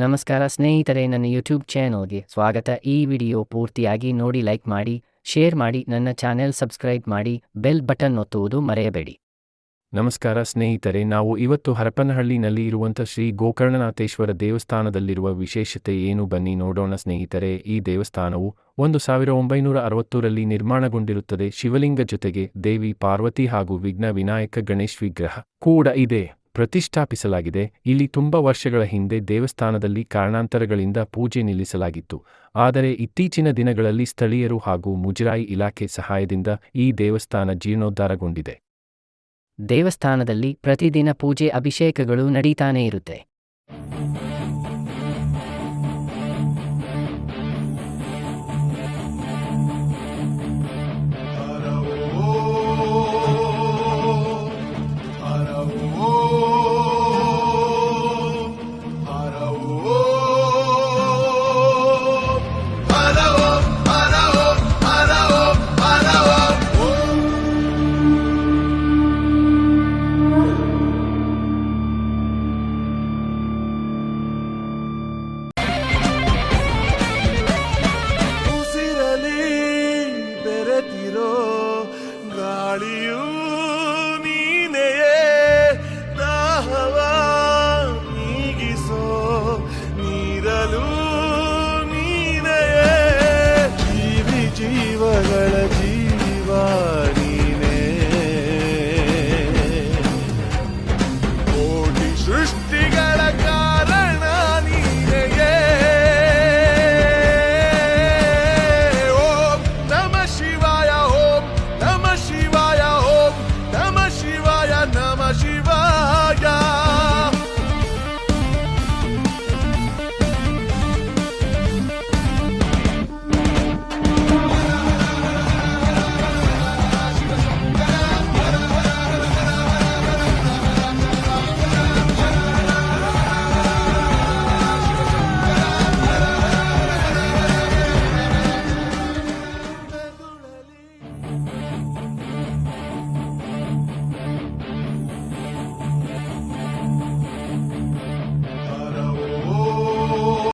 ನಮಸ್ಕಾರ ಸ್ನೇಹಿತರೆ, ನನ್ನ ಯೂಟ್ಯೂಬ್ ಚಾನಲ್ಗೆ ಸ್ವಾಗತ. ಈ ವಿಡಿಯೋ ಪೂರ್ತಿಯಾಗಿ ನೋಡಿ ಲೈಕ್ ಮಾಡಿ ಶೇರ್ ಮಾಡಿ, ನನ್ನ ಚಾನೆಲ್ ಸಬ್ಸ್ಕ್ರೈಬ್ ಮಾಡಿ ಬೆಲ್ ಬಟನ್ ಒತ್ತುವುದು ಮರೆಯಬೇಡಿ. ನಮಸ್ಕಾರ ಸ್ನೇಹಿತರೆ, ನಾವು ಇವತ್ತು ಹರಪನಹಳ್ಳಿನಲ್ಲಿ ಇರುವಂಥ ಶ್ರೀ ಗೋಕರ್ಣನಾಥೇಶ್ವರ ದೇವಸ್ಥಾನದಲ್ಲಿರುವ ವಿಶೇಷತೆ ಏನು ಬನ್ನಿ ನೋಡೋಣ ಸ್ನೇಹಿತರೆ. ಈ ದೇವಸ್ಥಾನವು ಒಂದು ಸಾವಿರ ಒಂಬೈನೂರ ಅರವತ್ತೂರಲ್ಲಿ ನಿರ್ಮಾಣಗೊಂಡಿರುತ್ತದೆ. ಶಿವಲಿಂಗ ಜೊತೆಗೆ ದೇವಿ ಪಾರ್ವತಿ ಹಾಗೂ ವಿಘ್ನ ವಿನಾಯಕ ಗಣೇಶ್ ವಿಗ್ರಹ ಕೂಡ ಇದೆ. ಪ್ರತಿಷ್ಠಾಪಿಸಲಾಗಿದೆ. ಇಲ್ಲಿ ತುಂಬಾ ವರ್ಷಗಳ ಹಿಂದೆ ದೇವಸ್ಥಾನದಲ್ಲಿ ಕಾರಣಾಂತರಗಳಿಂದ ಪೂಜೆ ನಿಲ್ಲಿಸಲಾಗಿತ್ತು. ಆದರೆ ಇತ್ತೀಚಿನ ದಿನಗಳಲ್ಲಿ ಸ್ಥಳೀಯರು ಹಾಗೂ ಮುಜರಾಯಿ ಇಲಾಖೆ ಸಹಾಯದಿಂದ ಈ ದೇವಸ್ಥಾನ ಜೀರ್ಣೋದ್ಧಾರಗೊಂಡಿದೆ. ದೇವಸ್ಥಾನದಲ್ಲಿ ಪ್ರತಿದಿನ ಪೂಜೆ ಅಭಿಷೇಕಗಳು ನಡೀತಾನೇ ಇರುತ್ತೆ.